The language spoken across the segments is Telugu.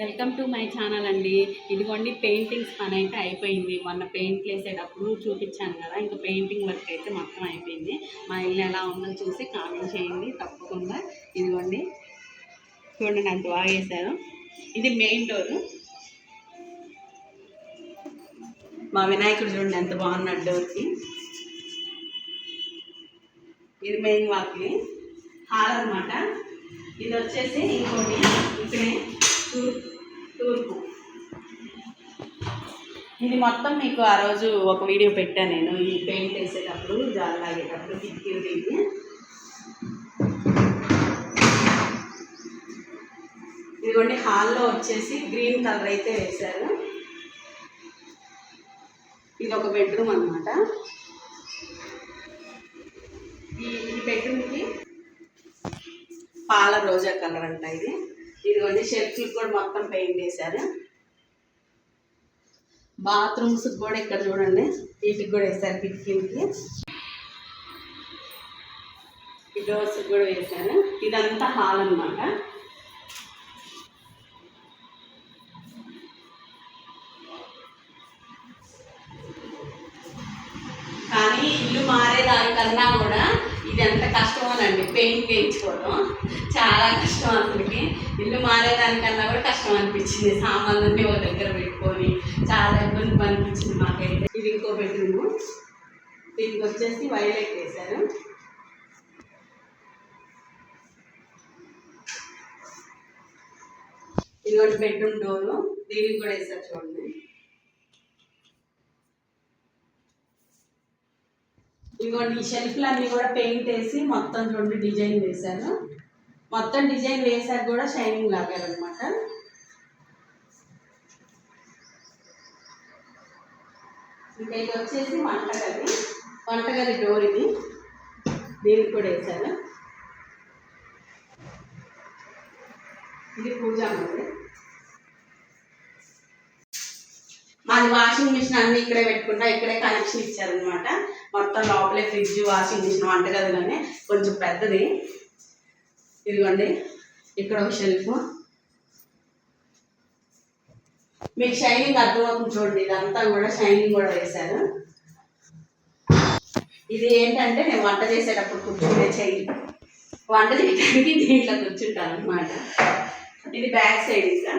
వెల్కమ్ టు మై ఛానల్ అండి. ఇదిగోండి పెయింటింగ్స్ పని అయితే అయిపోయింది. మొన్న పెయింట్లు వేసేటప్పుడు చూపించాను కదా ఇంకా పెయింటింగ్ వర్క్ అయితే మొత్తం అయిపోయింది. మా ఇల్లు ఎలా ఉందో చూసి కామెంట్ చేయండి తప్పకుండా. ఇదిగోండి చూడండి అంత బాగా వేశారు ఇది మెయిన్ డోరు. మా వినాయకుడు చూడండి ఎంత బాగున్నాడు డోర్కి. ఇది మెయిన్ వాకిలి. హాల్ అనమాట ఇది వచ్చేసి ఇంకోటి ఇక్కడే. తూర్పు ఇది మొత్తం మీకు ఆ రోజు ఒక వీడియో పెట్టాను నేను. ఈ పెయింట్ వేసేటప్పుడు జాలి లాగేటప్పుడు కిటికీలు ఇది ఇదిగోండి హాల్లో వచ్చేసి గ్రీన్ కలర్ అయితే వేశారు. ఇది ఒక బెడ్రూమ్ అనమాట ఈ బెడ్రూమ్కి పాల రోజా కలర్ అంట ఇది. ఇదిగోండి షెల్ఫ్కి కూడా మొత్తం పెయింట్ వేశారు. బాత్రూమ్స్ కూడా ఇక్కడ చూడండి వీటికి కూడా వేశారు కిటికీలకి. ఈ డోర్స్ కూడా వేశారు. ఇదంతా హాల్ అన్నమాట. కానీ ఇల్లు మారేదానికన్నా కూడా ఇది ఎంత కష్టమోనండి పెయింట్ వేయించుకోవడం. చాలా కష్టం అసలుకి ఇల్లు మారేదానికన్నా కూడా కష్టం అనిపించింది. సామాన్లన్నీ ఒక దగ్గర పెట్టుకొని చాలా ఇబ్బంది అనిపించింది మాకైతే. ఇది ఇంకో బెడ్రూము. దీనికి వచ్చేసి వైలెట్ వేశారు. ఇది ఒకటి బెడ్రూమ్ డోరు. దీనికి కూడా వేసారు చూడండి. ఇదిగోండి ఈ షెల్ఫ్లు అన్నీ కూడా పెయింట్ వేసి మొత్తం చూడండి డిజైన్ వేశాను. మొత్తం డిజైన్ వేసాక కూడా షైనింగ్ లాగారనమాట ఇంకా ఇది వచ్చేసి వంటగది. వంటగది డోర్ ఇది. దీనికి కూడా వేసాను ఇది పూజా మంది అది వాషింగ్ మిషన్ అన్ని ఇక్కడే పెట్టుకుంటా ఇక్కడే కనెక్షన్ ఇచ్చారనమాట మొత్తం లోపలే ఫ్రిడ్జ్ వాషింగ్ మిషన్ వంటగదిలోనే. కొంచెం పెద్దది. ఇదిగోండి ఇక్కడ ఒక షెల్ఫ్ మీకు షైనింగ్ అర్థమవుతుంది చూడండి ఇదంతా కూడా షైనింగ్ కూడా వేశారు. ఇది ఏంటంటే నేను వంట చేసేటప్పుడు కూర్చుంటే చెయ్యి. వంట చేయడానికి దీంట్లో కూర్చుంటాను అనమాట ఇది బ్యాక్ సైడ్ ఇంకా.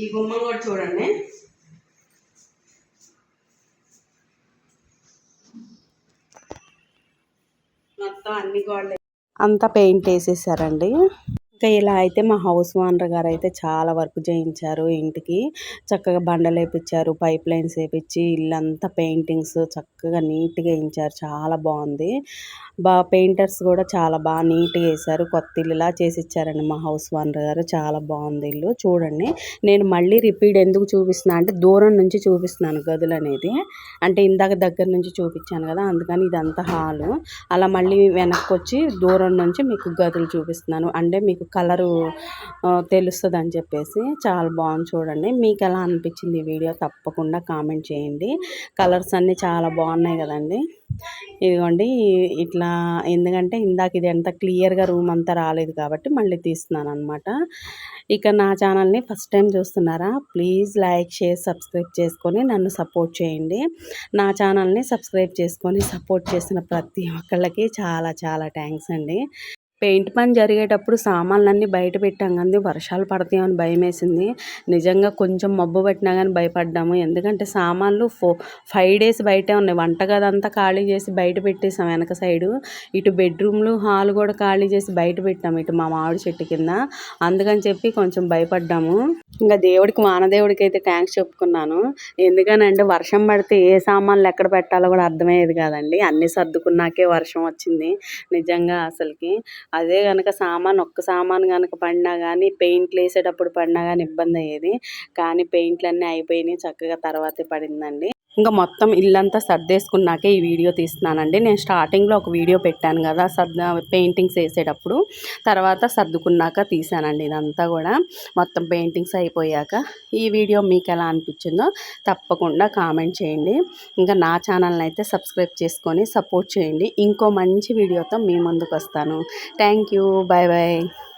ఈ గుమ్మం కూడా చూడండి. మొత్తం అన్ని గోడలు. అంతా పెయింట్ వేసేసారండి. ఇంకా ఇలా అయితే మా హౌస్ ఓనర్ గారు అయితే చాలా వర్క్ చేయించారు ఇంటికి. చక్కగా బండలు వేపించారు పైప్ లైన్స్ వేపించి ఇల్లంతా పెయింటింగ్స్ చక్కగా నీట్గా వేయించారు. చాలా బాగుంది. బాగా పెయింటర్స్ కూడా చాలా బాగా నీట్గా వేశారు. కొత్త ఇల్లులా చేసి ఇచ్చారండి మా హౌస్ ఓనర్ గారు. చాలా బాగుంది ఇల్లు. చూడండి. నేను మళ్ళీ రిపీట్ ఎందుకు చూపిస్తున్నా అంటే దూరం నుంచి చూపిస్తున్నాను గదులు అనేది. అంటే ఇందాక దగ్గర నుంచి చూపించాను కదా అందుకని ఇదంతా హాలు. అలా మళ్ళీ వెనక్కి వచ్చి దూరం నుంచి మీకు గదులు చూపిస్తున్నాను. అంటే మీకు కలరు తెలుస్తుంది అని చెప్పేసి చాలా బాగుంది చూడండి. మీకు ఎలా అనిపించింది ఈ వీడియో తప్పకుండా కామెంట్ చేయండి. కలర్స్ అన్నీ చాలా బాగున్నాయి కదండి. ఇదిగోండి ఇట్లా ఎందుకంటే ఇందాక ఇది ఎంత క్లియర్గా రూమ్ అంతా రాలేదు కాబట్టి మళ్ళీ తీస్తున్నాను అనమాట ఇక నా ఛానల్ని ఫస్ట్ టైం చూస్తున్నారా ప్లీజ్ లైక్ షేర్ సబ్స్క్రైబ్ చేసుకొని నన్ను సపోర్ట్ చేయండి. నా ఛానల్ని సబ్స్క్రైబ్ చేసుకొని సపోర్ట్ చేసిన ప్రతి ఒక్కళ్ళకి చాలా చాలా థ్యాంక్స్ అండి. పెయింట్ పని జరిగేటప్పుడు సామాన్లన్నీ బయట పెట్టాం కానీ వర్షాలు పడతాయని భయం వేసింది. నిజంగా కొంచెం మబ్బు పట్టినా కానీ భయపడ్డాము. ఎందుకంటే సామాన్లు ఫో ఫైవ్ డేస్ బయటే ఉన్నాయి. వంటగది అంతా ఖాళీ చేసి బయట పెట్టేసాం వెనక సైడు. ఇటు బెడ్రూమ్లు హాల్ కూడా ఖాళీ చేసి బయట పెట్టాము ఇటు మా మామిడి చెట్టు కింద. అందుకని చెప్పి కొంచెం భయపడ్డాము. ఇంకా దేవుడికి వానదేవుడికి అయితే థ్యాంక్స్ చెప్పుకున్నాను. ఎందుకనంటే వర్షం పడితే ఏ సామాన్లు ఎక్కడ పెట్టాలో కూడా అర్థమయ్యేది కాదండి. అన్నీ సర్దుకున్నాకే వర్షం వచ్చింది. నిజంగా అసలుకి. అదే కనుక సామాన్ ఒక్క సామాన్ కనుక పడినా కానీ పెయింట్లు వేసేటప్పుడు పడినా కానీ ఇబ్బంది అయ్యేది. కానీ పెయింట్లు అన్నీ అయిపోయినాయి చక్కగా తర్వాతే పడిందండి. ఇంకా మొత్తం ఇల్లంతా సర్దేసుకున్నాకే ఈ వీడియో తీస్తున్నానండి. నేను స్టార్టింగ్లో ఒక వీడియో పెట్టాను కదా సర్ద పెయింటింగ్స్ వేసేటప్పుడు. తర్వాత సర్దుకున్నాక తీసానండి ఇదంతా కూడా. మొత్తం పెయింటింగ్స్ అయిపోయాక ఈ వీడియో మీకు ఎలా అనిపించిందో తప్పకుండా కామెంట్ చేయండి. ఇంకా నా ఛానల్ని అయితే సబ్స్క్రైబ్ చేసుకొని సపోర్ట్ చేయండి. ఇంకో మంచి వీడియోతో మీ ముందుకు వస్తాను. Thank you. Bye bye